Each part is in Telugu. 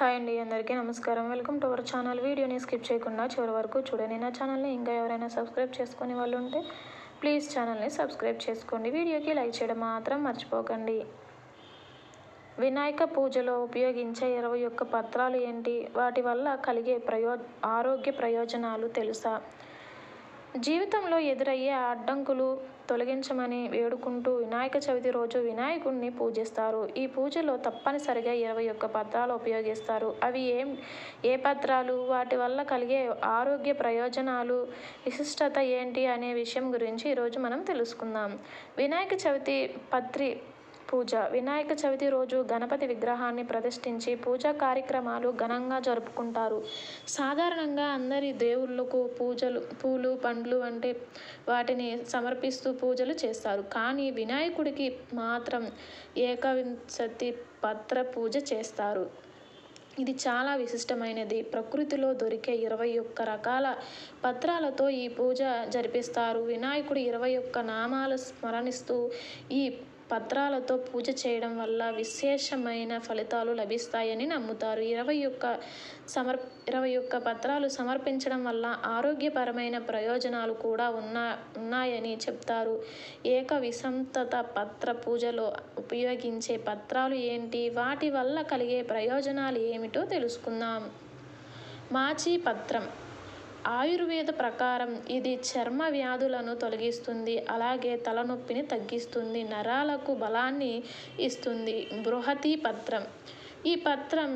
హాయ్ అండి అందరికీ నమస్కారం. Welcome to our channel. వీడియోని స్కిప్ చేయకుండా చివరి వరకు చూడండి. నా ఛానల్ని ఇంకా ఎవరైనా సబ్స్క్రైబ్ చేసుకునే వాళ్ళు ఉంటే ప్లీజ్ ఛానల్ని సబ్స్క్రైబ్ చేసుకోండి. వీడియోకి లైక్ చేయడం మాత్రం మర్చిపోకండి. వినాయక పూజలో ఉపయోగించే ఇరవై ఒక్క పత్రాలు ఏంటి? వాటి వల్ల కలిగే ప్రయో ఆరోగ్య ప్రయోజనాలు తెలుసా? జీవితంలో ఎదురయ్యే అడ్డంకులు తొలగించమని వేడుకుంటూ వినాయక చవితి రోజు వినాయకుడిని పూజిస్తారు. ఈ పూజలో తప్పనిసరిగా ఇరవై ఒక్క పత్రాలు ఉపయోగిస్తారు. అవి ఏం ఏ పత్రాలు వాటి వల్ల కలిగే ఆరోగ్య ప్రయోజనాలు విశిష్టత ఏంటి అనే విషయం గురించి ఈరోజు మనం తెలుసుకుందాం. వినాయక చవితి పత్రి పూజ. వినాయక చవితి రోజు గణపతి విగ్రహాన్ని ప్రతిష్ఠించి పూజా కార్యక్రమాలు ఘనంగా జరుపుకుంటారు. సాధారణంగా అందరి దేవుళ్ళకు పూజలు పూలు పండ్లు అంటే వాటిని సమర్పిస్తూ పూజలు చేస్తారు. కానీ వినాయకుడికి మాత్రం ఏకవింశతి పత్ర పూజ చేస్తారు. ఇది చాలా విశిష్టమైనది. ప్రకృతిలో దొరికే ఇరవై ఒక్క రకాల పత్రాలతో ఈ పూజ జరిపిస్తారు. వినాయకుడు ఇరవై ఒక్క నామాలు స్మరణిస్తూ ఈ పత్రాలతో పూజ చేయడం వల్ల విశేషమైన ఫలితాలు లభిస్తాయని నమ్ముతారు. ఇరవై ఒక్క సమర్ ఇరవై ఒక్క పత్రాలు సమర్పించడం వల్ల ఆరోగ్యపరమైన ప్రయోజనాలు కూడా ఉన్నా ఉన్నాయని చెప్తారు. ఏక విసంతత పత్ర పూజలో ఉపయోగించే పత్రాలు ఏంటి? వాటి వల్ల కలిగే ప్రయోజనాలు ఏమిటో తెలుసుకుందాం. మాచి పత్రం. ఆయుర్వేద ప్రకారం ఇది చర్మ వ్యాధులను తొలగిస్తుంది అలాగే తలనొప్పిని తగ్గిస్తుంది నరాలకు బలాన్ని ఇస్తుంది. బృహతి పత్రం. ఈ పత్రం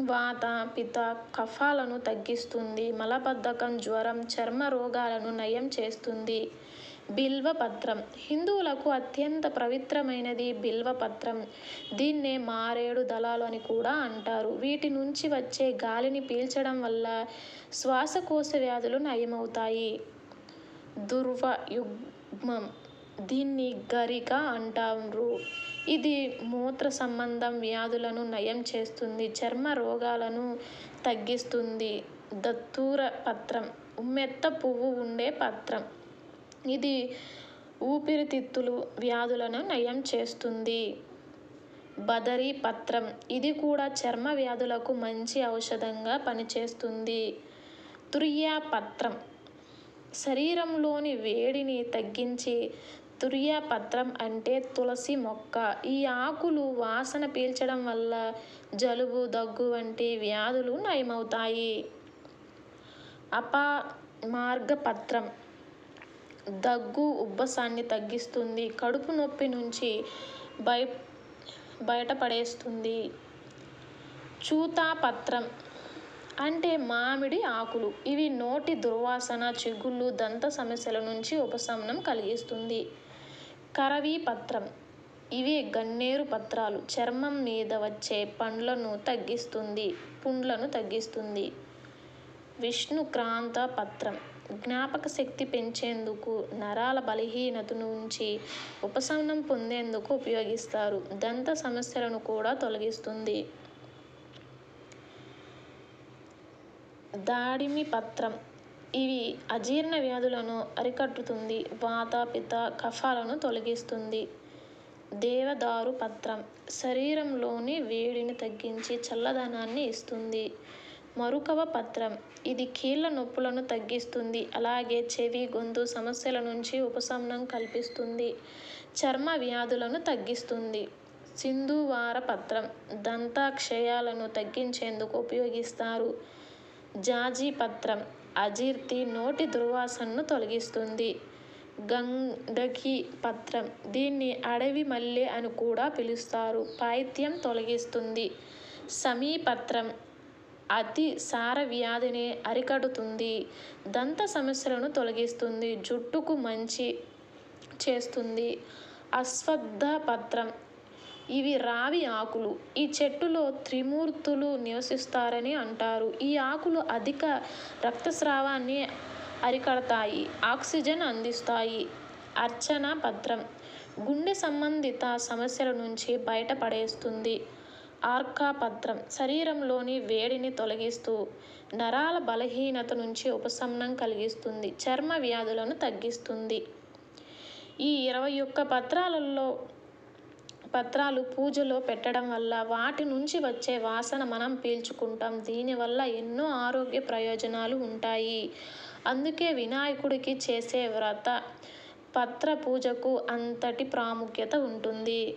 వాత పిత కఫాలను తగ్గిస్తుంది మలబద్ధకం జ్వరం చర్మ రోగాలను నయం చేస్తుంది. బిల్వపత్రం. హిందువులకు అత్యంత పవిత్రమైనది బిల్వపత్రం. దీన్నే మారేడు దళాలు అని కూడా అంటారు. వీటి నుంచి వచ్చే గాలిని పీల్చడం వల్ల శ్వాసకోశ వ్యాధులు నయమవుతాయి. దుర్వయుగ్మం. దీన్ని గరిక అంటారు ఇది మూత్ర సంబంధం వ్యాధులను నయం చేస్తుంది చర్మ రోగాలను తగ్గిస్తుంది. దత్తూర పత్రం ఉమ్మెత్త పువ్వు ఉండే పత్రం. ఇది ఊపిరితిత్తులు వ్యాధులను నయం చేస్తుంది. బదరీ పత్రం. ఇది కూడా చర్మ వ్యాధులకు మంచి ఔషధంగా పనిచేస్తుంది. తురియా పత్రం శరీరంలోని వేడిని తగ్గించి తురియా పత్రం అంటే తులసి మొక్క. ఈ ఆకులు వాసన పీల్చడం వల్ల జలుబు దగ్గు వంటి వ్యాధులు నయమవుతాయి. అపమార్గపత్రం దగ్గు ఉబ్బసాన్ని తగ్గిస్తుంది. కడుపు నొప్పి నుంచి బయ బయటపడేస్తుంది. చూతాపత్రం అంటే మామిడి ఆకులు. ఇవి నోటి దుర్వాసన చిగుళ్ళు దంత సమస్యల నుంచి ఉపశమనం కలిగిస్తుంది. కరవీ పత్రం ఇవి గన్నేరు పత్రాలు. చర్మం మీద వచ్చే పండ్లను తగ్గిస్తుంది. పుండ్లను తగ్గిస్తుంది. విష్ణుక్రాంత పత్రం జ్ఞాపక శక్తి పెంచేందుకు నరాల బలహీనత నుంచి ఉపశమనం పొందేందుకు ఉపయోగిస్తారు. దంత సమస్యలను కూడా తొలగిస్తుంది. దాడిమి పత్రం ఇవి అజీర్ణ వ్యాధులను అరికట్టుతుంది వాత పిత కఫాలను తొలగిస్తుంది. దేవదారు పత్రం శరీరంలోని వేడిని తగ్గించి చల్లదనాన్ని ఇస్తుంది. మరుకవ పత్రం. ఇది కీళ్ళ నొప్పులను తగ్గిస్తుంది. అలాగే చెవి గొంతు సమస్యల నుంచి ఉపశమనం కల్పిస్తుంది. చర్మ వ్యాధులను తగ్గిస్తుంది. సింధువార పత్రం. దంతాక్షయాలను తగ్గించేందుకు ఉపయోగిస్తారు. జాజీ పత్రం. అజీర్తి నోటి దుర్వాసనను తొలగిస్తుంది. గంధకి పత్రం. దీన్ని అడవి మల్లె అని కూడా పిలుస్తారు. పాయిత్యం తొలగిస్తుంది. సమీపత్రం. అతి సార వ్యాధిని అరికడుతుంది. దంత సమస్యలను తొలగిస్తుంది. జుట్టుకు మంచి చేస్తుంది. అశ్వద్ధ పత్రం. ఇవి రావి ఆకులు. ఈ చెట్టులో త్రిమూర్తులు నివసిస్తారని అంటారు. ఈ ఆకులు అధిక రక్తస్రావాన్ని అరికడతాయి. ఆక్సిజన్ అందిస్తాయి. అర్చన పత్రం. గుండె సంబంధిత సమస్యల నుంచి బయటపడేస్తుంది. ఆర్కా పత్రం శరీరంలోని వేడిని తొలగిస్తూ నరాల బలహీనత నుంచి ఉపశమనం కలిగిస్తుంది చర్మ వ్యాధులను తగ్గిస్తుంది. ఈ ఇరవై ఒక్క పత్రాలలో పత్రాలు పూజలో పెట్టడం వల్ల వాటి నుంచి వచ్చే వాసన మనం పీల్చుకుంటాం. దీనివల్ల ఎన్నో ఆరోగ్య ప్రయోజనాలు ఉంటాయి. అందుకే వినాయకుడికి చేసే వ్రత పత్ర పూజకు అంతటి ప్రాముఖ్యత ఉంటుంది.